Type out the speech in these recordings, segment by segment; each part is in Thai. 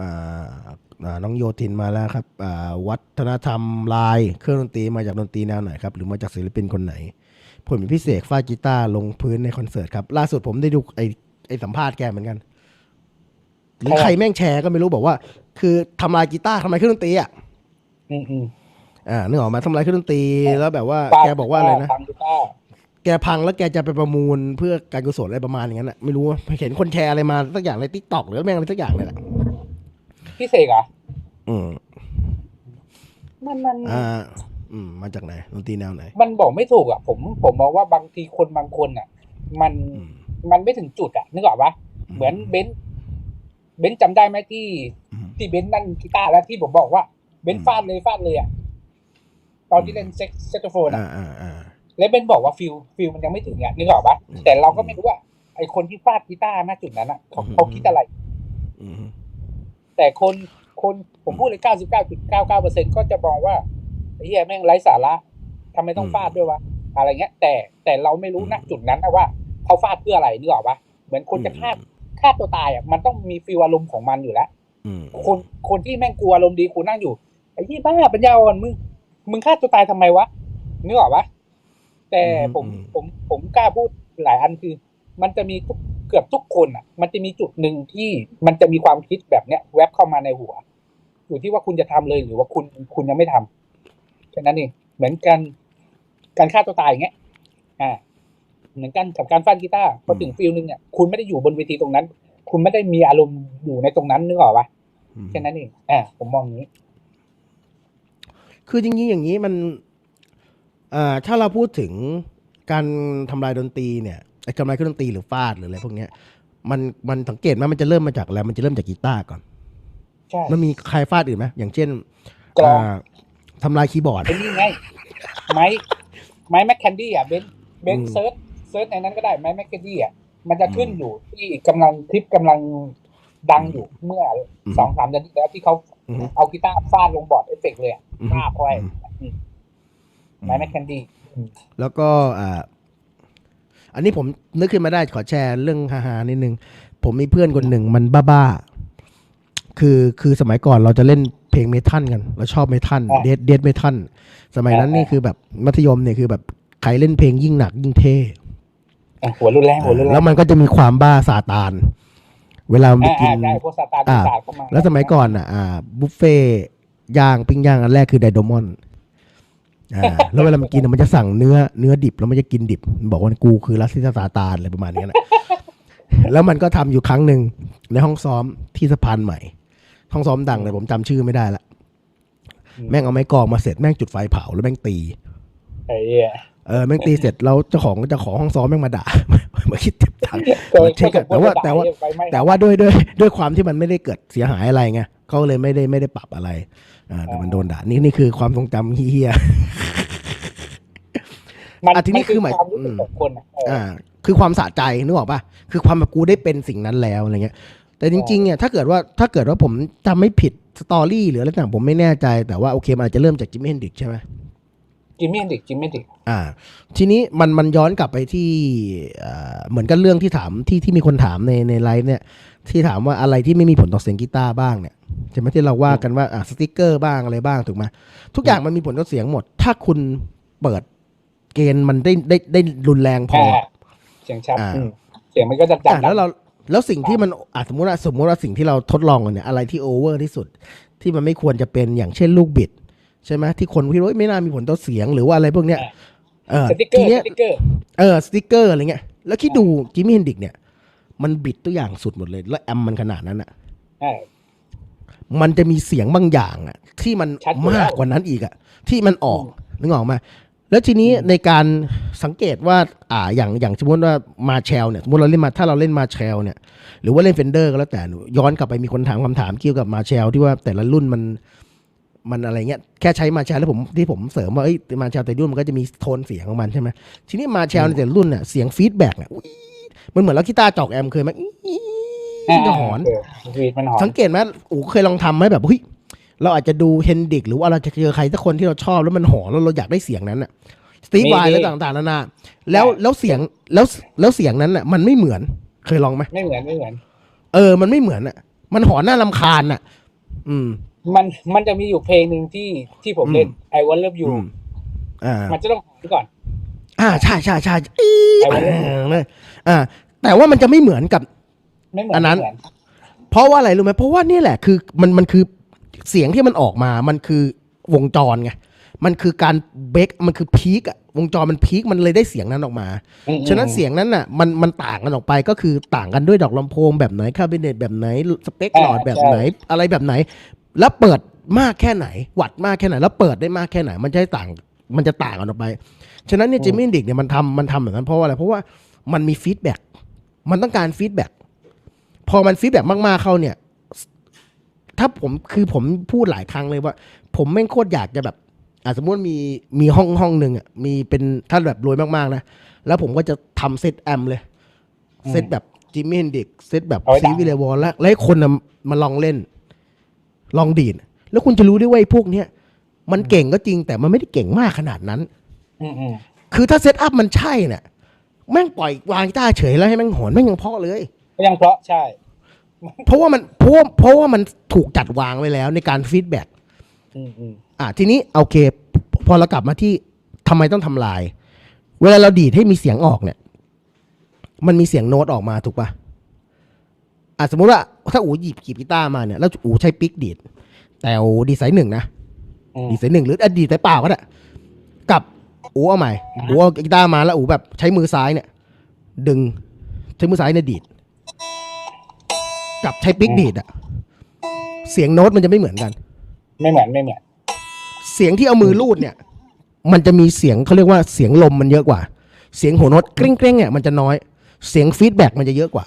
อ่าอ่าน้องโยทินมาแล้วครับอ่าวัฒนธรรมลาย เครื่องดนตรีมาจากดนตรีแนวไหนครับ หรือมาจากศิลปินคนไหน ผมเป็นพิเศษฟาดกีตาร์ลงพื้นในคอนเสิร์ตครับ ล่าสุดผมได้ดูไอไอสัมภาษณ์แกเหมือนกันหรือใครแม่งแชร์ก็ไม่รู้บอกว่า คือทำลายกีตาร์ทำลายเครื่องดนตรีอะอืมอืมอ่านึกออกมาทำลายเครื่องดนตรีแล้วแบบว่าฟดแกบอกว่าอะไรนะฟังกีตาร์แกพังแล้วแกจะไปประมูลเพื่อการกุศลอะไรประมาณอย่างนั้นแหละไม่รู้ว่าเห็นคนแชร์อะไรมาสักอย่างในทิกตอกหรือแม่งอะไรสักอย่างเลยแหละ พี่เสกเหรอะอืมมันมันอ่าอืม มาจากไหนดนตรีแนวไหน มันบอกไม่ถูกอะ ผมผมมองว่าบางทีคนบางคนอะ มันอืม มันไม่ถึงจุดอะนึกออกปะเหมือนเบนซ์เบนซ์จำได้ไหมที่อืม ที่เบนซ์นั่งกีตาร์แล้วที่ผมบอกว่าเบนซ์ฟาดเลยฟาดเลยอะตอนที่เล่นเซ็กเซกโซโฟนอะ อ่าอ่าอ่า แล้วเบนซ์บอกว่าฟิลฟิลมันยังไม่ถึงอะนึกออกปะอืมแต่เราก็ไม่รู้ว่าไอคนที่ฟาดกีตาร์ณจุดนั้นอะเขาอืม เขาคิดอะไร อืม แต่คนคนผมพูดเลยเก้าสิบเก้าจุดเก้าเก้าเปอร์เซ็นก็จะมองว่าไอ้เหี้ยแม่งไร้สาระทำไมต้องฟาดด้วยวะอะไรเงี้ย แต่แต่เราไม่รู้ณจุดนั้นนะว่าเขาฟาดเพื่ออะไรนึกออกปะเหมือนคนจะฆ่าฆ่าตัวตายอะมันต้องมีฟีลอารมณ์ของมันอยู่แล้วอืมคนคนที่แม่งกลัวอารมณ์ดีกูนั่งอยู่ไอ้ที่บ้าปัญญาอ่อนมึงมึงฆ่าตัวตายทำไมวะนึกออกปะแต่ผมผมผมกล้าพูดหลายอันคือ มันจะมีทุกเกือบทุกคนอะ มันจะมีจุดหนึ่งที่มันจะมีความคิดแบบเนี้ย แวบเข้ามาในหัว อยู่ที่ว่าคุณจะทำเลยหรือว่าคุณคุณยังไม่ทำแค่นั้นเองเหมือนกันการฆ่าตัวตายอย่างเงี้ย อ่า เหมือนกันกับการฟันกีตาร์พอถึงฟิลนึงเนี่ยคุณไม่ได้อยู่บนเวทีตรงนั้น คุณไม่ได้มีอารมณ์อยู่ในตรงนั้นนึกออกปะอืมแค่นั้นเองอ่าผมมองอย่างนี้ คือจริงๆอย่างนี้มันอ่าถ้าเราพูดถึงการทำลายดนตรีเนี่ย ไอ้ทำลายเครื่องดนตรีหรือฟาดหรืออะไรพวกเนี้ยมันมันสังเกตไหมมันจะเริ่มมาจากอะไรมันจะเริ่มจากกีตาร์ก่อนใช่มันมีใครฟาดอื่นไหมอย่างเช่นกลองาทำลายคีย์บอร์ดเป็นนี่ไงไม้ไม้แมคแคนดี้อะเบนเบนอืมเซิร์ชเซิร์ชในนั้นก็ได้ไม้แมคแคนดี้อะมันจะขึ้นอืมอยู่ที่กำลังคลิปกำลังดังอยู่เมื่ออมสองสามเดือนที่แล้วที่เขาอืมเอากีตาร์ฟาดลงบอร์ดเอฟเฟกต์เลยอะอืมฟาดเข้าไปอืมไม้แมคแคนดี้แล้วก็อ่า อันนี้ผมนึกขึ้นมาได้ขอแชร์เรื่องฮาๆนิดนึง ผมมีเพื่อนคนหนึ่งมันบ้าๆ คือคือสมัยก่อนเราจะเล่นเพลงเมทัลกัน เราชอบเมทัลเดดเดดเมทัลสมัยนั้นนี่คือแบบมัธยมเนี่ยคือแบบใครเล่นเพลงยิ่งหนักยิ่งเท่อะหัวรุนแรงหัวรุนแรแล้วงมันก็จะมีความบ้าซาตาน เวลาไปอ่ากินอ่าได้พวกซาตานอ่าปีศาจเข้ามาแล้วสมัยก่อนอะอ่าบุฟเฟ่ย่างปิ้งย่างอันแรกคือไดโดมอน อ่าแล้วเวลามันกินอะมันจะสั่งเนื้อเนื้อดิบแล้วมันจะกินดิบมันบอกว่ากูคือรัสซิสซาตานอะไรประมาณนี้นะ แล้วมันก็ทำอยู่ครั้งหนึ่งในห้องซ้อมที่สะพานใหม่ ห้องซ้อมดังเลยผมจำชื่อไม่ได้ละแม่งเอาไม้กรองมาเสร็จแม่งจุดไฟเผาแล้วแม่งตี ไอ้เหี้ยเออแม่งตีเสร็จแล้วเจ้าของเจ้าของห้องซ้อมแม่งมาด่า มาคิดเจ็บตังค์ก็เช็คอะแต่ว่าแต่ว่า ไฟไหม้แต่ว่าด้วยด้วยด้วยความที่มันไม่ได้เกิดเสียหายอะไรไงเขาเลยไม่ได้ไม่ได้ปรับอะไรอ่า แต่มันโดนด่านี่นี่คือความทรงจำเฮียมันอะทีนี้มัคือหมายความรู้สึกของคนอะเออๆอ่า คือความสะใจนึกออกปะคือความแบบกูได้เป็นสิ่งนั้นแล้วอะไรเงี้ย แต่จริงๆเนี่ยถ้าเกิดว่าถ้าเกิดว่าผมจำไม่ผิดสตอรี่หรืออะไรต่างผมไม่แน่ใจแต่ว่าโอเคมันอาจจะเริ่มจากจิมมี่เฮนดิกใช่ไหม จิมมี่เฮนดริกจิมมี่เฮนดริกอ่า ทีนี้มันมันย้อนกลับไปที่เอ่อเหมือนกันเรื่องที่ถามที่ที่มีคนถามในในไลฟ์เนี่ย ที่ถามว่าอะไรที่ไม่มีผลต่อเสียงกีตาร์บ้างเนี่ยใช่ไหมที่เราว่ากันว่าอะสติกเกอร์บ้างอะไรบ้างถูกไหมทุกอย่างมันมีผลต่อเสียงหมด ถ้าคุณเปิดเกณฑ์มันได้ได้ได้รุนแรงพออ่าเสียงชัดอ่าอืมเสียงมันก็จะดัอะงแล้วเราแล้วสิ่งที่มันอะสมมติว่าสมมติว่าสิ่งที่เราทดลองกันเนี่ยอะไรที่โอเวอร์ที่สุด ที่มันไม่ควรจะเป็นอย่างเช่นลูกบิด ใช่ไหมที่คนคิดว่าเอ้ยไม่น่ามีผลต่อเสียงหรือว่าอะไรพวกเนี้ยเออสติ๊กเกอทีร์เนี้ยสติ๊กเกอร์เออสติกเกอร์อะไรเงี้ยแล้วคิดดูจิมมี่เฮนดิกเนี่ย มันบิดตัวอย่างสุดหมดเลย แล้วแอมมันขนาดนั้นอะใช่มันจะมีเสียงบางอย่างอะ ที่มันชัดอยู่มากแล้วกว่านั้นอีกอะ ที่มันออกอืมนึกออกไหมาแล้วทีนี้ในการสังเกตว่า อ่าอย่างอย่างสมมติว่ามาแชลเนี่ยสมมติเราเล่นมาถ้าเราเล่นมาแชลเนี่ย หรือว่าเล่นเฟนเดอร์ก็แล้วแต่หนูย้อนกลับไปมีคนถามคำถามเกี่ยวกับมาแชลที่ว่าแต่ละรุ่นมัน มันอะไรเงี้ยแค่ใช้มาแชลแล้วผมที่ผมเสริมว่าเอ้ยมาแชลแต่ละรุ่นมันก็จะมีโทนเสียงของมันใช่ไหมทีนี้มาแชลในแต่ละรุ่นเนี่ยเสียงฟีดแบ็กเนี่ยอุ๊ยมันเหมือนเรากีตาร์จอกแอมเคยไหมอี๊ดจะหอนเวีดมันหอนสังเกตไหมอูเคยลองทำไหมแบบเฮ้ยเราอาจจะดูเฮนดิกหรือว่าเราจะเจอใครสักคนที่เราชอบแล้วมันหอนแล้วเราอยากได้เสียงนั้นอะสตีฟไวแล้วต่างๆนานาแล้วแล้วเสียงแล้วแล้วเสียงนั้นอะมันไม่เหมือนเคยลองไหมไม่เหมือนไม่เหมือน เออ มันไม่เหมือนอะมันหอนน่าลำคาญอะอืม มันมันจะมีอยู่เพลงหนึ่งที่ที่ผมเล่น I Want Love You อืมอ่ามันจะต้องหอนก่อน อ่าใช่ใช่ใช่อี๊ดไอ้วะเนี่ยอ่าแต่ว่ามันจะไม่เหมือนกับไม่เหมือนอันนั้นไม่เหมืเพราะว่าอะไรรู้ไหมเพราะว่านี่แหละคือมันมันคือเสียงที่มันออกมา มันคือวงจรไงมันคือการเบรกมันคือพีกอะวงจรมันพีกมันเลยได้เสียงนั้นออกมาอืมฉะนั้นเสียงนั้นน่ะมันมันต่างกันออกไปก็คือต่างกันด้วยดอกลำโพงแบบไหนคาบิเนตแบบไหนสเปคหลอดแบบไหน อะไรแบบไหน แล้วเปิดมากแค่ไหน วัดมากแค่ไหน แล้วเปิดได้มากแค่ไหน มันจะให้ต่าง มันจะต่างกันออกไป ฉะนั้นเนี่ยจิมมี่ดิกเนี่ยมันทำมันทำแบบนั้นเพราะว่าอะไรเพราะว่ามันมีฟีดแบ็กมันต้องการฟีดแบ็กพอมันฟีดแบ็กมากๆเข้าเนี่ย ถ้าผมคือผมพูดหลายครั้งเลยว่า ผมแม่งโคตรอยากจะแบบอะสมมติมีมีห้องห้องหนึ่งอะมีเป็นถ้าแบบรวยมากๆนะแล้วผมก็จะทำเซตแอมเลยเซตแบบจิมมี่เฮนดิกเซตแบบเอาไว้ดัซีงวิเลวอลแล้วแล้วให้คนน่ะมาลองเล่น ลองดีดแล้วคุณจะรู้ได้ว่าไอ้พวกเนี้ยมันเก่งก็จริงแต่มันไม่ได้เก่งมากขนาดนั้น อืมอืมคือถ้าเซตอัพมันใช่เนี่ยแม่งปล่อยวางกีตาร์เฉยแล้วให้แม่งโหอนแม่งยังเพราะเลย ก็ยังเพราะใช่ เพราะว่ามันเพราะว่าเพราะว่ามันถูกจัดวางไว้แล้วในการฟีดแบ็กอืมอืมอะทีนี้โอเค พอเรากลับมาที่ทำไมต้องทำลาย เวลาเราดีดให้มีเสียงออกเนี่ย มันมีเสียงโน้ตออกมาถูกปะ อะสมมุติว่าถ้าอูหยิบกีบกีตาร์มาเนี่ยแล้วอูใช้ปิกดีดแต่อูดีไซน์หนึ่งนะอืมดีไซน์หนึ่งหรืออะดีดไซน์เปล่าก็ได้กับอูเอาใหม่อ่าฮะอูเอากีตาร์มาแล้วอูแบบใช้มือซ้ายเนี่ย ดึงใช้มือซ้ายเนี่ยดีดกับใช้ปิกดีดอะเสียงโน้ตมันจะไม่เหมือนกัน ไม่เหมือนไม่เหมือนเสียงที่เอามือลูดเนี่ย มันจะมีเสียงเขาเรียกว่าเสียงลมมันเยอะกว่า เสียงหัวโน้ตกริ้งกริ้งเนี่ยมันจะน้อย เสียงฟีดแบ็กมันจะเยอะกว่า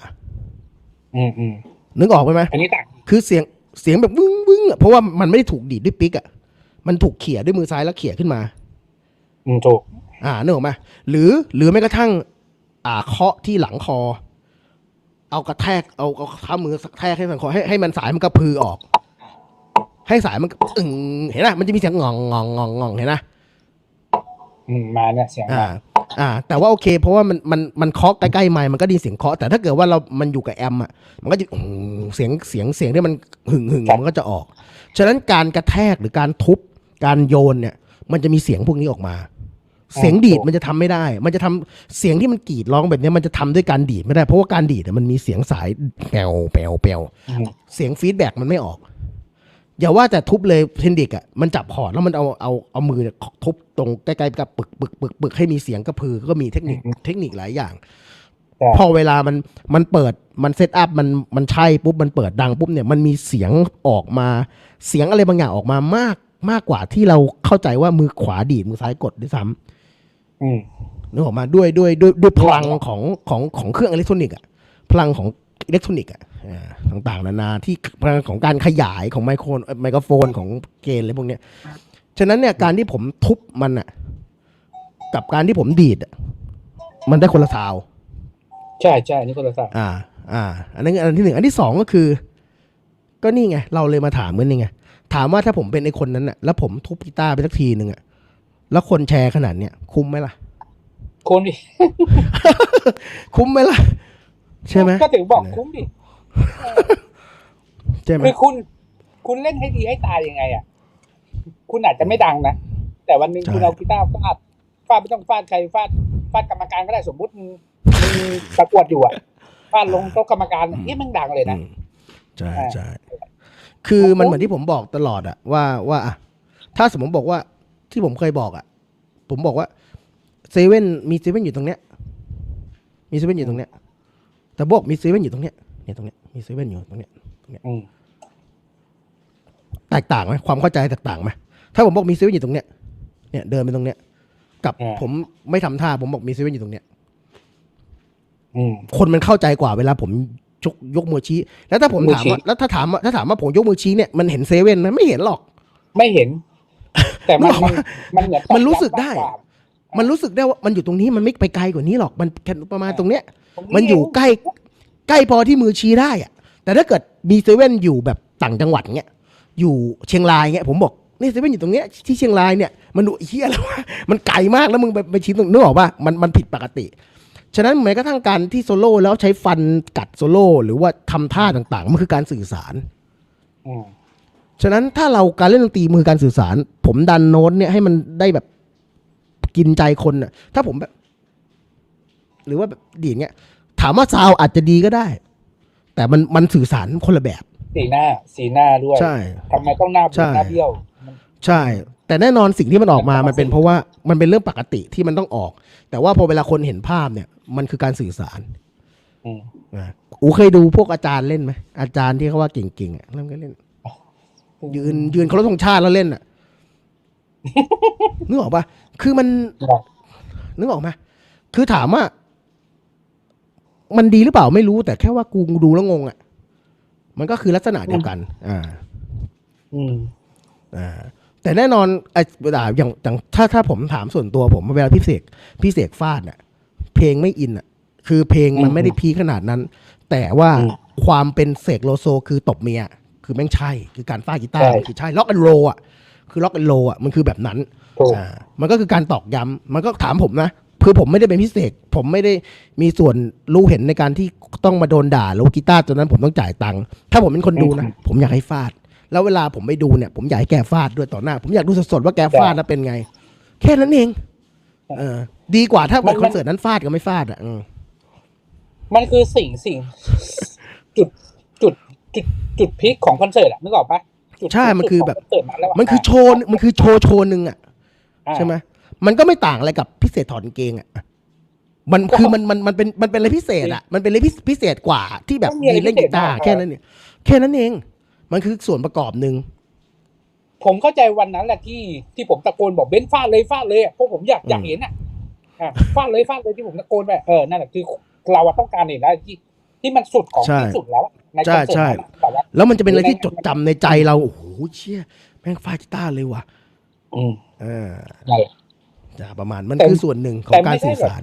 อืมอืมนึกออกไหมไหมอันนี้ต่างคือเสียงเสียงแบบวึ้งวึ้งอะเพราะว่ามันไม่ได้ถูกดีดด้วยปิกอะมันถูกเขี่ยด้วยมือซ้ายแล้วเขี่ยขึ้นมา อืมถูกอ่านึกออกไหมหรือหรือแม้กระทั่ง อ่าเคาะที่หลังคอ เอากระแทกเอาเอาข้ามือกระแทกให้มันคอให้ให้มันสายมันกระพือออก ให้สายมันอึ่งเห็นไหมมันจะมีเสียงงองงองงองงองเห็นไหมอืมมาเนี่ยเสียงอ่ามา อ่า แต่ว่าโอเค เพราะว่ามันมันมันเคาะใกล้ๆไมค์มันก็ไดีเสียงเคาะแต่ถ้าเกิดว่าเรามันอยู่กับแอมป์อะมันก็จะอื้อเสียงเสียงเสียงที่มันหึ่งหึ่งมันก็จะออก ฉะนั้นการกระแทกหรือการทุบการโยนเนี่ย มันจะมีเสียงพวกนี้ออกมา เสียงดีดมันจะทำไม่ได้ มันจะทำเสียงที่มันกรีดร้องแบบเนี้ยมันจะทำด้วยการดีดไม่ได้เพราะว่าการดีดเนี่ยมันมีเสียงสายแปวแปวแปวอืมเสียงฟีดแบ็กมันไม่ออก อย่าว่าแต่ทุบเลยเทนดิกอะมันจับพอร์ตแล้วมันเอาเอาเอามือเนี่ยทุบตรงใกล้ๆกับปึกปึกปึกปึกให้มีเสียงกระพือก็มีเทคนิคเทคนิคหลายอย่างใช่พอเวลามันมันเปิดมันเซตอัพมันมันใช่ปุ๊บมันเปิดดังปุ๊บเนี่ยมันมีเสียงออกมาเสียงอะไรบางอย่างออกมามากมากกว่าที่เราเข้าใจว่ามือขวาดีดมือซ้ายกดด้วยซ้ำอืมนึกออกมาด้วยด้วยด้วยด้วยพลังของของของเครื่องอิเล็กทรอนิกส์อะพลังของอิเล็กทรอนิกส์อะอ่า ต่างๆ นานาที่พลังของการขยายของไมโครไมโครโฟนของเกณฑ์อะไรพวกเนี้ยฉะนั้นเนี่ยการที่ผมทุบมันอะกับการที่ผมดีดอะมันได้คนละซาวด์ใช่ใช่นี่คนละสับอ่า อ่า อันนั้นอันที่หนึ่งอันที่สองก็คือ ก็นี่ไง เราเลยมาถามกันนี่ไงถามว่าถ้าผมเป็นไอคนนั้นอะแล้วผมทุบกีตาร์ไปสักทีหนึ่งอะแล้วคนแชร์ขนาดเนี้ยคุ้มไหมล่ะคุณดิคุ้มไหมล่ะ ใช่ไหมก็ถึงบอกคุ้มดิ ใช่ไหมคือคุณ คุณเล่นให้ดีให้ตายยังไง อะ คุณอาจจะไม่ดังนะ แต่วันหนึ่งใช่คุณเอากีตาร์ฟาดฟาดไม่ต้องฟาดใครฟาดฟาดกรรมการก็ได้สมมติมึงมึงประกวดอยู่อะฟาดลงโต๊ะกรรมการนี่มันดังเลยนะอืมใช่อ่าใช่คือมันเหมือนที่ผมบอกตลอดอะว่าว่าอะถ้าสมมติบอกว่าที่ผมเคยบอกอะผมบอกว่าเซเว่นมีเซเว่นอยู่ตรงเนี้ย มีเซเว่นอยู่ตรงเนี้ย แต่บอกมีเซเว่นอยู่ตรงเนี้ย เนี่ยตรงเนี้ยมีเซเว่นอยู่ตรงเนี้ยอืมแตกต่างไหมความเข้าใจแตกต่างไหมถ้าผมบอกมีเซเว่นอยู่ตรงเนี้ยเนี่ยเดินไปตรงเนี้ยกับผมไม่ทำท่าผมบอกมีเซเว่นอยู่ตรงเนี้ย อืม คนมันเข้าใจกว่าเวลาผมยกยกมือชี้ แล้วถ้าผมมือถามชี้ว่า แล้วถ้าถามว่าถ้าถามว่าผมยกมือชี้เนี่ยมันเห็นเซเว่นไหมไม่เห็นหรอก ไม่เห็น แต่มันนึกออกมันปะมันเหมือนมันรู้สึกได้มากว่ามันรู้สึกได้ว่ามันอยู่ตรงนี้มันไม่ไปไกลกว่านี้หรอกมันแค่ประมาณตรงเนี้ย ผมันอยู่ใกล้ ใกล้พอที่มือชี้ได้อะแต่ถ้าเกิดมีเซเว่นอยู่แบบต่างจังหวัดเงี้ยอยู่เชียงรายเงี้ยผมบอกนี่เซเว่นอยู่ตรงเนี้ยที่เชียงรายเนี่ยมันดูเฮียแล้ววะมันไกลมากแล้วมึงไปไปชี้ตรงนึกออกป่ะมันมันผิดปกติ ฉะนั้นแม้กระทั่งการที่โซโล่แล้วใช้ฟันกัดโซโล่หรือว่าทำท่าต่างๆ มันคือการสื่อสารอืมฉะนั้นถ้าเราการเล่นดนตรีมือการสื่อสาร ผมดันโน้ตเนี่ยให้มันได้แบบกินใจคนน่ะ ถ้าผมแบบ หรือว่าแบบดีอย่างเงี้ย ถามว่าซาวด์อาจจะดีก็ได้ แต่มันมันสื่อสารคนละแบบ สีหน้า สีหน้าด้วยใช่ทำไมต้องหน้าบูใช่ดหน้าเบี้ยวมันใช่ แต่แน่นอนสิ่งที่มันออกมา มันเป็นเพราะว่ามันเป็นเรื่องปกติที่มันต้องออก แต่ว่าพอเวลาคนเห็นภาพเนี่ย มันคือการสื่อสารอืม อะอูเคยดูพวกอาจารย์เล่นไหมอาจารย์ที่เขาว่าเก่งๆอะเริ่มก็เล่น ยืนยืนเคารพธงชาติแล้วเล่นอะ นึกออกปะคือมันบอกนึกออกไหมคือถามว่า มันดีหรือเปล่าไม่รู้แต่แค่ว่ากูดูแล้วงงอะ มันก็คือลักษณะเดียวกัน อ่า อืมอ่าแต่แน่นอนไอ้เวลาอย่างอย่างถ้าถ้าผมถามส่วนตัวผมเวลาพี่เสกพี่เสกฟาดอะ เพลงไม่อินอะ คือเพลงมันไม่ได้พีคขนาดนั้น แต่ว่าอืมความเป็นเสกโลโซคือตบเมียคือแม่งใช่ คือการฟาดกีตาร์ใช่คือใช่ล็อกแอนโรอะคือล็อกแอนโรอะมันคือแบบนั้นถูกอ่ามันก็คือการตอกย้ำมันก็ถามผมนะ คือผมไม่ได้เป็นพิเศษ ผมไม่ได้มีส่วนรู้เห็นในการที่ต้องมาโดนด่าแล้วกีตาร์ตัวนั้นผมต้องจ่ายตังค์ถ้าผมเป็นคนดูนะ ผมอยากให้ฟาด แล้วเวลาผมไปดูเนี่ยผมอยากให้แกฟาดด้วยต่อหน้า ผมอยากดูสดๆว่าแกฟาดแล้วเป็นไง แค่นั้นเองเออดีกว่าถ้ามันคอนเสิร์ตนั้นฟาดกับไม่ฟาดอะอืมมันคือสิ่งสิ่งจุดจุดจุดจุดพีคของคอนเสิร์ตอะนึกออกปะจุดใช่มันคือแบบสูงสุดของคอนเสิร์ตนั้นแล้วะมันคือโชว์มันคือโชว์โชว์หนึ่งอะอ่าใช่ไหม มันก็ไม่ต่างอะไรกับพิเศษถอดกางเกงอะมันคือมันมันมันเป็นมันเป็นอะไรพิเศษอะมันเป็นอะไรพิพิเศษกว่าที่แบบไม่มีอะไรยืนเล่นกีตาร์พิเศษมากแค่นั้นเนี่ยแค่นั้นเอง มันคือส่วนประกอบหนึ่งผมเข้าใจวันนั้นแหละที่ที่ผมตะโกนบอกเบ้นฟาดเลยฟาดเลยอะเพราะผมอยากอยากเห็นอะอะฟาดเลยฟาดเลยที่ผมตะโกนไปเออนั่นแหละคือเราอะต้องการเห็นแล้วที่ที่มันสุดของใช่ที่สุดแล้วอะในคใช่อนเสิร์ตใช่นั้นอะแต่ว่าแล้วมันจะเป็นอะไรที่จดจำในใจเราโอ้โหเชี่ยแม่งฟาดกีตาร์เลยว่ะอืมเออนั่นแหละจะ ประมาณมันแต่คือส่วนหนึ่งขอแต่งการไม่ใช่สื่อสาร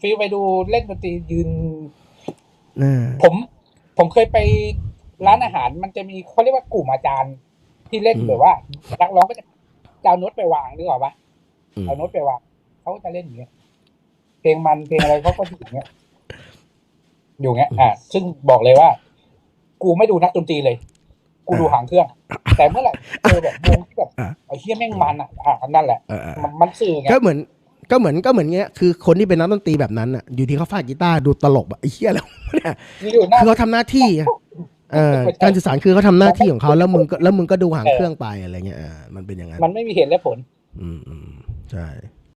ฟิลไปดูเล่นดนตรียืนเออผมผมเคยไปร้านอาหารมันจะมีเขาเรียกว่ากลุ่มอาจารย์ที่เล่นอืมแบบว่านักร้องก็จะจะเอาโน้ตไปวางนึกออกปะอืมเอาโน้ตไปวางเขาก็จะเล่นอย่างเงี้ยเพลงมันเพลงอะไรเขาก็อยู่อย่างเงี้ยอยู่อย่างเงี้ย อ่าซึ่งบอกเลยว่า กูไม่ดูนักดนตรีเลย กูดูหางเครื่อง แต่เมื่อไหร่เจอแบบวงที่แบบไอ้เฮียแม่งมันอะอะนั่นแหละเออเออมันมันสื่อไงก็เหมือนก็เหมือนก็เหมือนเงี้ยคือคนที่เป็นนักดนตรีแบบนั้นอะ อยู่ที่เขาฟาดกีตาร์ดูตลกแบบไอ้เหี้ยแล้วเนี่ยอยู่หน้าคือเขาทำหน้าที่อะเออการสื่อสารคือเขาทำหน้าที่ของเขาแล้วมึงก็แล้วมึงก็ดูหางเครื่องไปอะไรเงี้ยเออมันเป็นอย่างนั้นมันไม่มีเหตุและผล อืมอืมใช่